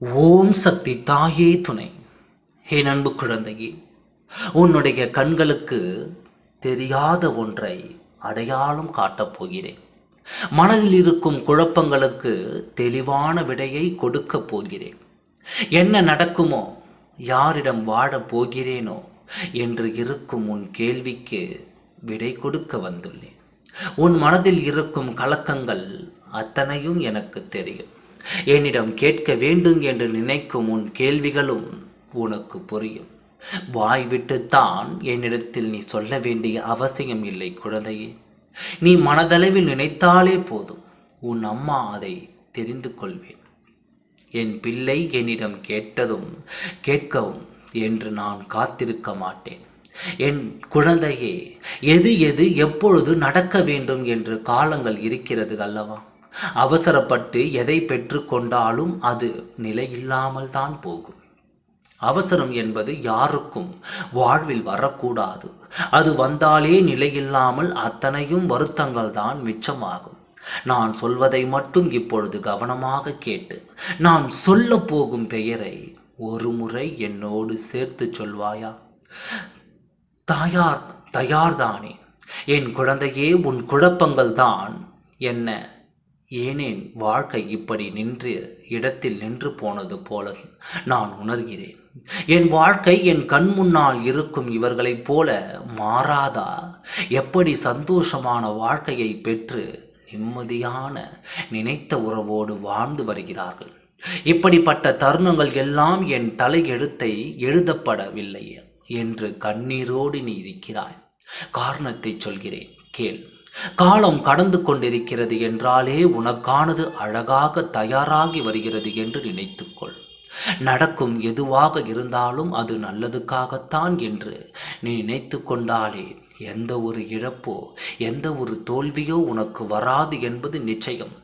ஓம் சக்தி தாயே துணை. ஹே நண்பு குழந்தையே உன்னுடைய கண்களுக்கு தெரியாத ஒன்றை அடையாளம் காட்டப் போகிறேன். மனதில் இருக்கும் குழப்பங்களுக்கு தெளிவான விடையை கொடுக்கப் போகிறேன். என்ன நடக்குமோ யாரிடம் வாழப் போகிறேனோ என்று இருக்கும் உன் கேள்விக்கு விடை கொடுக்க வந்துள்ளேன். உன் மனதில் இருக்கும் கலக்கங்கள் அத்தனையும் எனக்கு தெரியும். என்னிடம் கேட்க வேண்டும் என்று நினைக்கும் உன் கேள்விகளும் உனக்கு புரியும். வாய்விட்டுத்தான் என்னிடத்தில் நீ சொல்ல வேண்டிய அவசியம் இல்லை குழந்தையே. நீ மனதளவில் நினைத்தாலே போதும். உன் அம்மா அதை தெரிந்து கொள்வேன். என் பிள்ளை என்னிடம் கேட்டதும் கேட்கவும் என்று நான் காத்திருக்க மாட்டேன். என் குழந்தையே எது எது எப்பொழுது நடக்க வேண்டும் என்று காலங்கள் இருக்கிறது அல்லவா? அவசரப்பட்டு எதை பெற்றுக்கொண்டாலும் அது நிலையில்லாமல் தான் போகும். அவசரம் என்பது யாருக்கும் வாழ்வில் வரக்கூடாது. அது வந்தாலே நிலையில்லாமல் அத்தனையும் வருத்தங்கள் தான் மிச்சமாகும். நான் சொல்வதை மட்டும் இப்பொழுது கவனமாக கேட்டு நான் சொல்ல போகும் பெயரை ஒரு முறை என்னோடு சேர்த்து சொல்வாயா? தாயார் தயார்தானே. என் குழந்தையே உன் குழப்பங்கள் தான் என்ன ஏனேன் வாழ்க்கை இப்படி நின்று இடத்தில் நின்று போனது போல நான் உணர்கிறேன். என் வாழ்க்கை என் கண் முன்னால் இருக்கும் இவர்களைப் போல மாறாதா? எப்படி சந்தோஷமான வாழ்க்கையை பெற்று நிம்மதியான நினைத்த உறவோடு வாழ்ந்து வருகிறார்கள்? இப்படிப்பட்ட தருணங்கள் எல்லாம் என் தலையெழுத்தை எழுதப்படவில்லை என்று கண்ணீரோடு நீ இருக்கிறாய். காரணத்தை சொல்கிறேன். கேள். காலம் கடந்து கொண்டிருக்கிறது என்றாலே உனக்கானது அழகாக தயாராகி வருகிறது என்று நினைத்துக்கொள். நடக்கும் எதுவாக இருந்தாலும் அது நல்லதுக்காகத்தான் என்று நீ நினைத்து கொண்டாலே எந்த ஒரு இழப்போ எந்த ஒரு தோல்வியோ உனக்கு வராது என்பது நிச்சயம்.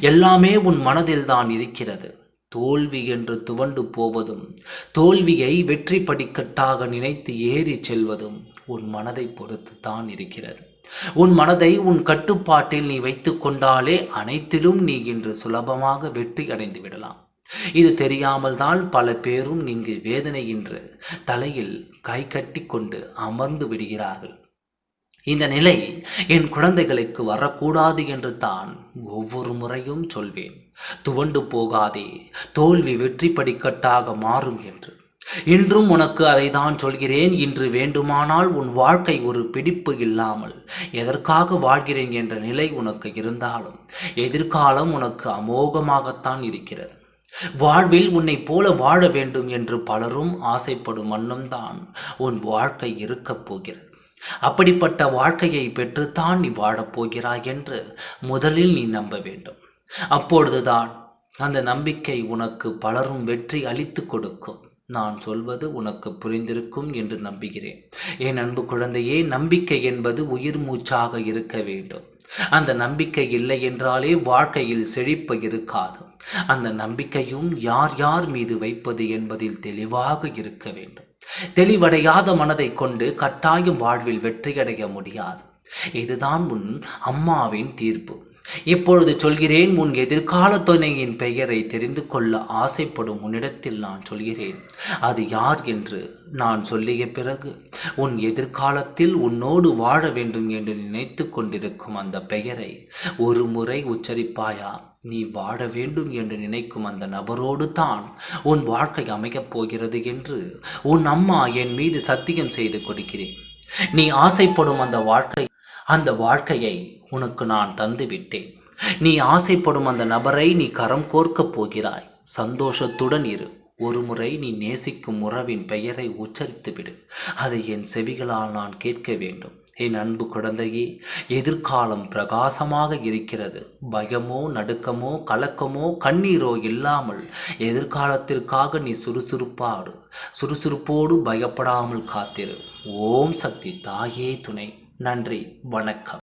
எல்லாமே உன் மனதில் தான் இருக்கிறது. தோல்வி என்று துவண்டு போவதும் தோல்வியை வெற்றி படிக்கட்டாக நினைத்து ஏறி செல்வதும் உன் மனதை பொறுத்து தான் இருக்கிறது. உன் மனதை உன் கட்டுப்பாட்டில் நீ வைத்து கொண்டாலே அனைத்திலும் நீ இன்று சுலபமாக வெற்றி அடைந்து விடலாம். இது தெரியாமல் தான் பல பேரும் இங்கு வேதனை என்று தலையில் கை கட்டி கொண்டு அமர்ந்து விடுகிறார்கள். இந்த நிலை என் குழந்தைகளுக்கு வரக்கூடாது என்று தான் ஒவ்வொரு முறையும் சொல்வேன். துவண்டு போகாதே தோல்வி வெற்றி படிக்கட்டாக மாறும் என்று. இன்றும் உனக்கு அதை தான் சொல்கிறேன். இன்று வேண்டுமானால் உன் வாழ்க்கை ஒரு பிடிப்பு இல்லாமல் எதற்காக வாழ்கிறேன் என்ற நிலை உனக்கு இருந்தாலும் எதிர்காலம் உனக்கு அமோகமாகத்தான் இருக்கிறது. வாழ்வில் உன்னை போல வாழ வேண்டும் என்று பலரும் ஆசைப்படும் வண்ணம்தான் உன் வாழ்க்கை இருக்கப் போகிறது. அப்படிப்பட்ட வாழ்க்கையை பெற்றுத்தான் நீ வாழப்போகிறாய் என்று முதலில் நீ நம்ப வேண்டும். அப்பொழுதுதான் அந்த நம்பிக்கை உனக்கு பலரும் வெற்றி அளித்து கொடுக்கும். நான் சொல்வது உனக்கு புரிந்திருக்கும் என்று நம்புகிறேன். என் அன்பு குழந்தையே நம்பிக்கை என்பது உயிர் மூச்சாக இருக்க வேண்டும். அந்த நம்பிக்கை இல்லை என்றாலே வாழ்க்கையில் செழிப்பு இருக்காது. அந்த நம்பிக்கையும் யார் யார் மீது வைப்பது என்பதில் தெளிவாக இருக்க வேண்டும். தெளிவடையாத மனதை கொண்டு கட்டாயம் வாழ்வில் வெற்றியடைய முடியாது. இதுதான் உன் அம்மாவின் தீர்ப்பு. இப்பொழுது சொல்கிறேன் உன் எதிர்கால துணையின் பெயரை தெரிந்து கொள்ள ஆசைப்படும் உன்னிடத்தில் நான் சொல்கிறேன். அது யார் என்று நான் சொல்லிய பிறகு உன் எதிர்காலத்தில் உன்னோடு வாழ வேண்டும் என்று நினைத்து கொண்டிருக்கும் அந்த பெயரை ஒரு முறை உச்சரிப்பாயா? நீ வாழ வேண்டும் என்று நினைக்கும் அந்த நபரோடு தான் உன் வாழ்க்கை அமையப் போகிறது என்று உன் அம்மா என் மீது சத்தியம் செய்து கொடுக்கிறேன். நீ ஆசைப்படும் அந்த வாழ்க்கை அந்த வாழ்க்கையை உனக்கு நான் தந்துவிட்டேன். நீ ஆசைப்படும் அந்த நபரை நீ கரம் கோர்க்கப் போகிறாய். சந்தோஷத்துடன் இரு. ஒரு முறை நீ நேசிக்கும் உறவின் பெயரை உச்சரித்துவிடு. அதை என் செவிகளால் நான் கேட்க வேண்டும். என் அன்பு குழந்தையே எதிர்காலம் பிரகாசமாக இருக்கிறது. பயமோ நடுக்கமோ கலக்கமோ கண்ணீரோ இல்லாமல் எதிர்காலத்திற்காக நீ சுறுசுறுப்பாடு. சுறுசுறுப்போடு பயப்படாமல் காத்திரு. ஓம் சக்தி தாயே துணை. நன்றி வணக்கம்.